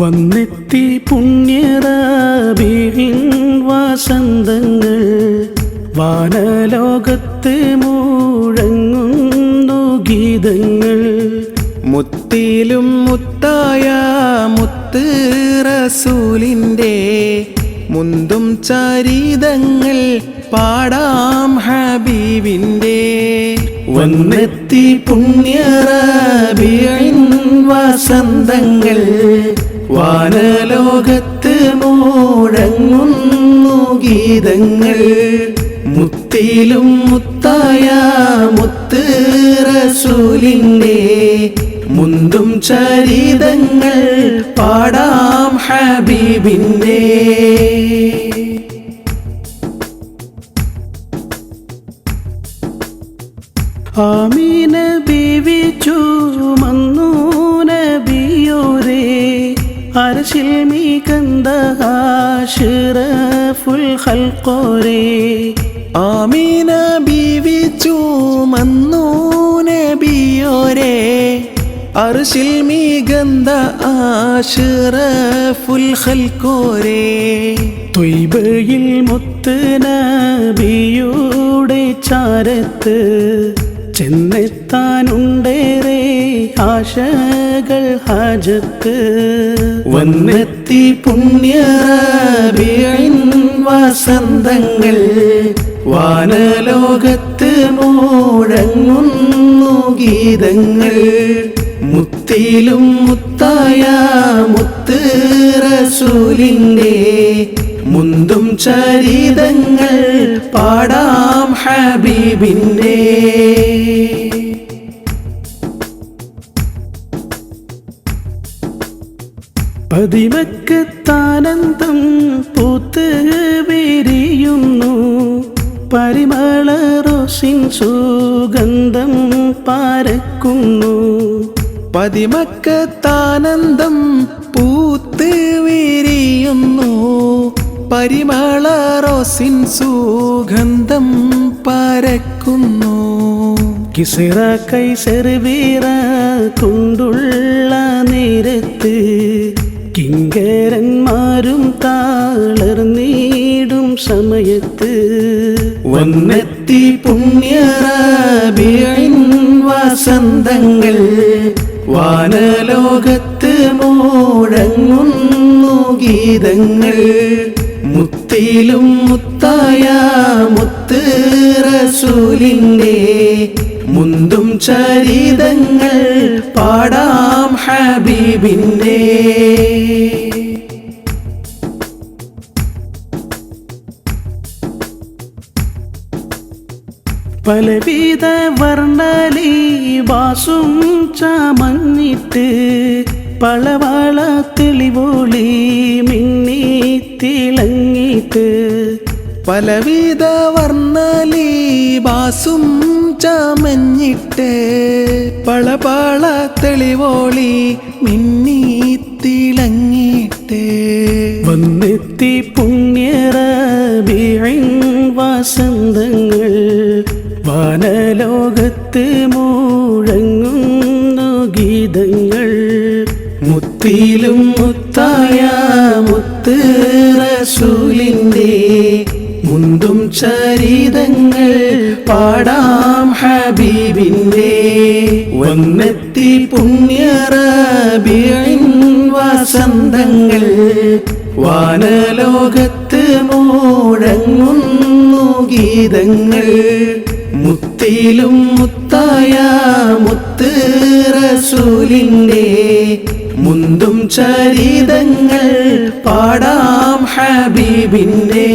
വന്നെത്തി പുണ്യതാബിൻ വസന്തങ്ങൾ. വാനലോകത്ത് മുഴങ്ങുന്നു ഗീതങ്ങൾ. മുത്തിലും മുത്തായ മുത്ത് റസൂലിന്റെ മുന്തും ചരിതങ്ങൾ പാടാം ഹബീബിന്റെ. വന്നെത്തി പുണ്യറാബിയൻ വസന്തങ്ങൾ വാനലോകത്ത് മുഴങ്ങുന്നു ഗീതങ്ങൾ. മുത്തിലും മുത്തായ മുത്ത് റസൂലിന്റെ മുന്തും ചരിതങ്ങൾ പാടാം ഹബീബിന്റെ. ആമീന ബീവി ചൂമന്നു നബിയോരേ. അരശിൽ മീ കന്ദഹാഷിറഫുൽ ഹൽക്കോരേ ആമീന ബീവി ചൂമന്നു നബിയോരേ. അർശിൽ മീ ഗന്ധ ആഷിറഫുൽ ഖൽക്കോരേ തൊയ്ബയിൽ മുത്ത് നബിയുടെ ചാരത്ത് ചെന്നെത്താനുണ്ടേറെ ആശകൾ ഹാജത്ത് വന്നെത്തി പുണ്യറബിയൻ വസന്തങ്ങൾ. വാനലോകത്ത് മൂഴങ്ങുന്നു ഗീതങ്ങൾ. മുത്തിലും മുത്തായ മുത്ത് റസൂലിന്റെ മുന്തും ചരിതങ്ങൾ പാടാം ഹബീബിന്റെ. പതിമക്കത്താനന്ദം പൂത്ത് വിരിയുന്നു. പരിമള റോസിൻ സുഗന്ധം പാരക്കുന്നു. പതിമക്കത്താനന്ദം പൂത്ത് വിരിയുന്നു. പരിമള റോസിൻ സുഗന്ധം പരക്കുന്നു. കിസിറ കൈസർ വീറ കൊണ്ടുള്ള നേരത്ത് കിങ്കരന്മാരും താളർന്നീടും സമയത്ത് വന്നെത്തി പുണ്യറാബിയൻ വസന്തങ്ങൾ വാനലോകത്ത് മുഴങ്ങുന്നു ഗീതങ്ങൾ. മുത്തിലും മുത്തായ മുത്ത് റസൂലിന്റെ മുന്തും ചരിതങ്ങൾ പാടാം ഹബീബിന്റെ പലവിധ വർണലി വാസും ചമഞ്ഞിട്ട് പളവള തെളിവോളി മിന്നി തിളങ്ങിട്ട് പലവിധ വർണലീബാസും ചമഞ്ഞിട്ട് പളപാള തെളിവോളി മിന്നി വന്നെത്തി പുണ്യറ വസന്തങ്ങൾ വാനലോകത്ത് മുഴങ്ങുന്നു ഗീതങ്ങൾ. മുത്തിലും മുത്തായ മുത്ത് റസൂലിന്റെ മുന്തും ചരിതങ്ങൾ പാടാം ഹബീബിന്റെ. വന്നെത്തി പുണ്യറബിൻ വസന്തങ്ങൾ വാനലോകത്ത് മുഴങ്ങുന്നു ഗീതങ്ങൾ. മുത്തിലും മുത്തായ മുത്ത് റസൂലിന്റെ മുന്തും ചരിതങ്ങൾ പാടാം ഹബീബിന്റെ